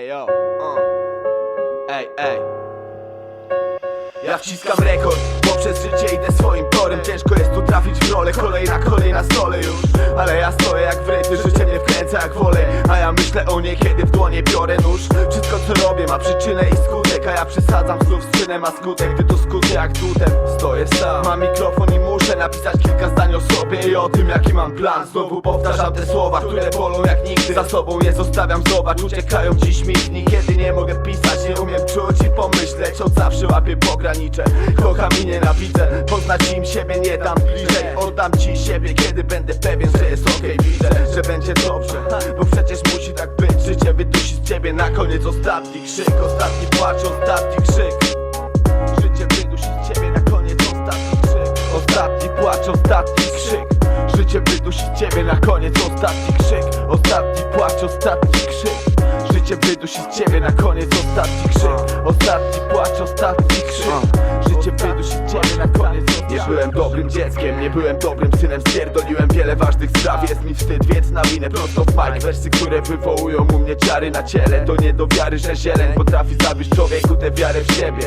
Ej, uh. ej, ej. Ja wciskam rekord, poprzez życie idę swoim torem. Ciężko jest tu trafić w rolę, kolejna, kolejna stole już. Ale ja stoję jak w rytmie, życie mnie wkręca jak wolę. A ja myślę o niej, kiedy w dłonie biorę nóż. Wszystko co robię ma przyczynę i skutek. A ja przesadzam znów z czynem, a skutek gdy to skutek, jak tutem Stoję sam, mam mikrofon i mówię muszę napisać kilka zdań o sobie I o tym jaki mam plan. Znowu powtarzam te słowa, które bolą jak nigdy. Za sobą je zostawiam, zobacz Uciekają dziś mi dni, kiedy nie mogę pisać Nie umiem czuć i pomyśleć. Od zawsze łapię pogranicze Kocham i nienawidzę. Poznać im siebie nie dam bliżej. Oddam ci siebie, kiedy będę pewien, że jest okej. Widzę, że będzie dobrze Bo przecież musi tak być. Życie wydusi z ciebie na koniec ostatni krzyk. Ostatni płacz, ostatni krzyk Ostatni krzyk. Życie wydusi ciebie na koniec ostatni krzyk. Ostatni płacz, ostatni krzyk. Życie wydusi ciebie na koniec ostatni krzyk. Ostatni płacz, ostatni krzyk byłem dobrym dzieckiem, nie byłem dobrym synem Spierdoliłem wiele ważnych spraw. Jest mi wstyd, więc na minę prosto w mic Wersy, które wywołują u mnie ciary na ciele. To nie do wiary, że zieleń potrafi zabić człowieku tę wiarę w siebie.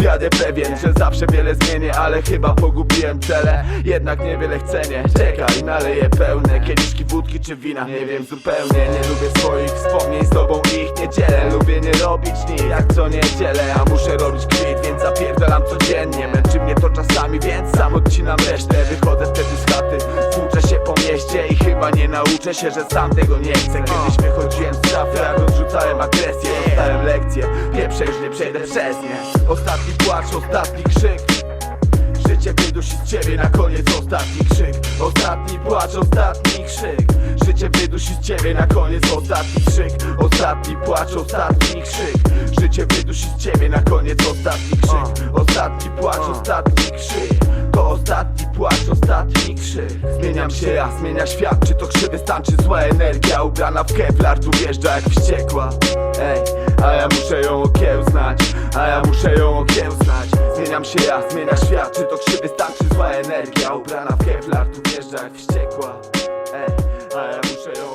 Wiadę pewien, że zawsze wiele zmienię Ale chyba pogubiłem cele. Jednak niewiele chcę, nie Czekaj, naleję pełne. Kieliszki wódki czy wina, nie wiem zupełnie. Nie lubię swoich wspomnień, z tobą ich nie dzielę. Lubię nie robić nic, jak co niedzielę A muszę robić kwit, więc zapierdalam codziennie. Męczy mnie to czasami, więc sam odcinam resztę. Wychodzę wtedy z chaty, włóczę się po mieście I chyba nie nauczę się, że sam tego nie chcę. Kiedyś wychodziłem z szafy, jak odrzucałem agresję. Dostałem lekcję, pieprzę już nie przejdę przez nie. Ostatni płacz, ostatni krzyk. Życie wydusi z ciebie na koniec ostatni krzyk. Ostatni płacz, ostatni wydusi z ciebie na koniec. Ostatni krzyk Ostatni płacz, ostatni krzyk. Życie wydusi z ciebie na koniec. Ostatni krzyk Ostatni płacz, ostatni krzyk. To ostatni płacz, ostatni krzyk. Zmieniam się ja, zmienia świat. Czy to krzywy stan, czy zła energia? Ubrana w kevlar, tu wjeżdża jak wściekła. Ej, a ja muszę ją okiełznać. A ja muszę ją okiełznać. Zmieniam się ja, zmienia świat. Czy to krzywy stan, czy zła energia? Ubrana w kevlar, tu wjeżdża jak wściekła 谁哦？